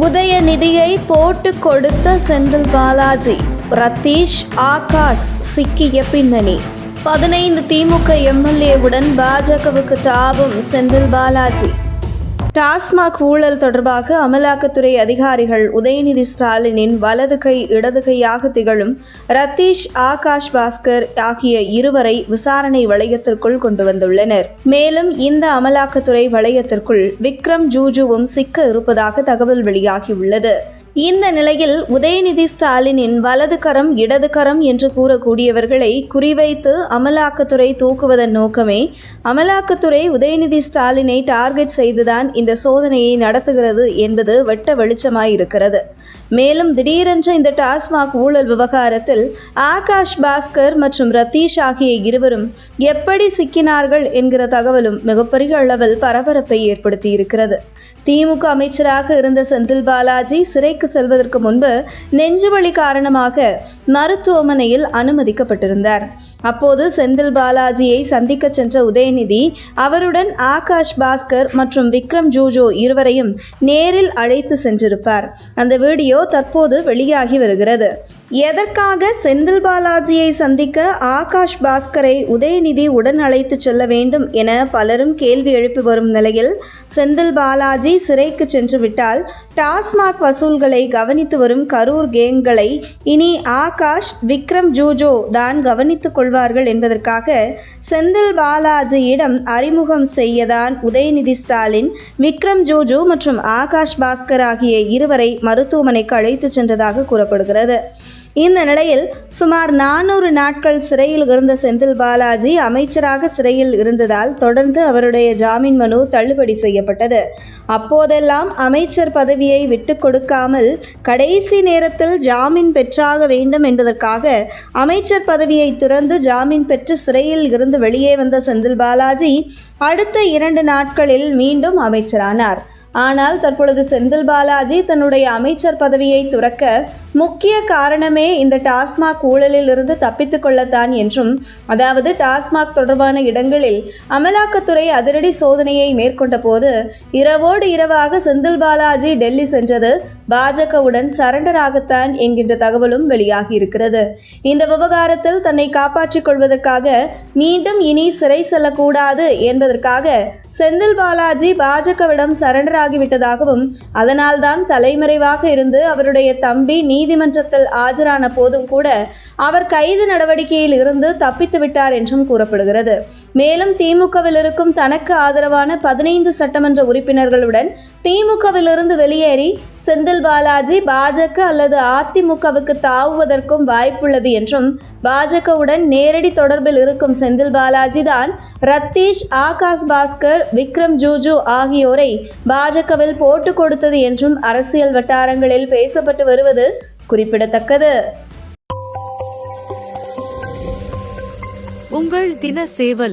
உதயநிதியை போட்டு கொடுத்த செந்தில் பாலாஜி ரத்தீஷ் ஆகாஷ் சிக்கிய பின்னணி. பதினைந்து திமுக எம்எல்ஏவுடன் பாஜகவுக்கு தாவும் செந்தில் பாலாஜி. டாஸ்மாக் ஊழல் தொடர்பாக அமலாக்கத்துறை அதிகாரிகள் உதயநிதி ஸ்டாலினின் வலது கை இடது கையாக திகழும் ரத்தீஷ் ஆகாஷ் பாஸ்கர் ஆகிய இருவரை விசாரணை வளையத்திற்குள் கொண்டு வந்துள்ளனர். மேலும் இந்த அமலாக்கத்துறை வளையத்திற்குள் விக்ரம் ஜூஜுவும் சிக்க இருப்பதாக தகவல் வெளியாகியுள்ளது. இந்த நிலையில் உதயநிதி ஸ்டாலினின் வலது கரம் இடது கரம் என்று கூறக்கூடியவர்களை குறிவைத்து அமலாக்கத்துறை தூக்குவதன் நோக்கமே அமலாக்கத்துறை உதயநிதி ஸ்டாலினை டார்கெட் செய்துதான் இந்த சோதனையை நடத்துகிறது என்பது வெட்ட வெளிச்சமாயிருக்கிறது. மேலும் திடீரென்ற இந்த டாஸ்மாக் ஊழல் விவகாரத்தில் ஆகாஷ் பாஸ்கர் மற்றும் ரத்தீஷ் ஆகிய இருவரும் எப்படி சிக்கினார்கள் என்கிற தகவலும் மிகப்பெரிய அளவில் பரபரப்பை ஏற்படுத்தியிருக்கிறது. திமுக அமைச்சராக இருந்த செந்தில் பாலாஜி சிறைக்கு செல்வதற்கு முன்பு நெஞ்சுவலி காரணமாக மருத்துவமனையில் அனுமதிக்கப்பட்டிருந்தார். அப்போது செந்தில் பாலாஜியை சந்திக்க சென்ற உதயநிதி அவருடன் ஆகாஷ் பாஸ்கர் மற்றும் விக்ரம் ஜூஜோ இருவரையும் நேரில் அழைத்து சென்றிருப்பார். அந்த வீடியோ தற்போது வெளியாகி வருகிறது. எதற்காக செந்தில் பாலாஜியை சந்திக்க ஆகாஷ் பாஸ்கரை உதயநிதி உடன் அழைத்து செல்ல வேண்டும் என பலரும் கேள்வி எழுப்பி வரும் நிலையில் செந்தில் பாலாஜி சிறைக்கு சென்று விட்டால் டாஸ்மாக் வசூல்களை கவனித்து வரும் கரூர் கேங்களை இனி ஆகாஷ் விக்ரம் ஜூஜோ தான் கவனித்துக் கொள்வார்கள் என்பதற்காக செந்தில் பாலாஜியிடம் அறிமுகம் செய்யதான் உதயநிதி ஸ்டாலின் விக்ரம் ஜூஜு மற்றும் ஆகாஷ் பாஸ்கர் ஆகிய இருவரை மருத்துவமனைக்கு அழைத்து சென்றதாக கூறப்படுகிறது. இந்த நிலையில் சுமார் நானூறு நாட்கள் சிறையில் இருந்த செந்தில் பாலாஜி அமைச்சராக சிறையில் இருந்ததால் தொடர்ந்து அவருடைய ஜாமீன் மனு தள்ளுபடி செய்யப்பட்டது. அப்போதெல்லாம் அமைச்சர் பதவியை விட்டு கொடுக்காமல் கடைசி நேரத்தில் ஜாமீன் பெற்றாக வேண்டும் என்பதற்காக அமைச்சர் பதவியை துறந்து ஜாமீன் பெற்று சிறையில் இருந்து வெளியே வந்த செந்தில் பாலாஜி அடுத்த இரண்டு நாட்களில் மீண்டும் அமைச்சரானார். ஆனால் தற்பொழுது செந்தில் பாலாஜி தன்னுடைய அமைச்சர் பதவியை துறக்க முக்கிய காரணமே இந்த டாஸ்மாக் ஊழலில் இருந்து தப்பித்துக் கொள்ளத்தான் என்றும் அதாவது டாஸ்மாக் தொடர்பான இடங்களில் அமலாக்கத்துறை அதிரடி சோதனையை மேற்கொண்ட போது இரவோடு இரவாக செந்தில் பாலாஜி டெல்லி சென்றது பாஜகவுடன் சரண்டர் ஆகத்தான் என்கின்ற தகவலும் வெளியாகி இருக்கிறது இந்த விவகாரத்தில் தன்னை காப்பாற்றிக் கொள்வதற்காக மீண்டும் இனி சிறை செல்லக்கூடாது என்பதற்காக செந்தில் பாலாஜி பாஜகவிடம் சரண்டர் ஆகிவிட்டதாகவும் அதனால்தான் தலைமறைவாக இருந்து அவருடைய தம்பி நீதிமன்றத்தில் ஆஜரான போதும் கூட அவர் கைது நடவடிக்கையில் இருந்து தப்பித்து விட்டார் என்றும் கூறப்படுகிறது. மேலும் திமுகவில் இருக்கும் தனக்கு ஆதரவான பதினைந்து சட்டமன்ற உறுப்பினர்களுடன் திமுகவிலிருந்து வெளியேறி செந்தில் பாலாஜி பாஜக அல்லது அதிமுகவுக்கு தாவுவதற்கும் வாய்ப்புள்ளது என்றும் பாஜகவுடன் நேரடி தொடர்பில் இருக்கும் செந்தில் பாலாஜி தான் ரத்தீஷ் ஆகாஷ் பாஸ்கர் விக்ரம் ஜூஜு ஆகியோரை பாஜகவில் போட்டு கொடுத்தது என்றும் அரசியல் வட்டாரங்களில் பேசப்பட்டு வருவது குறிப்பிடத்தக்கது. உங்கள் தின சேவல்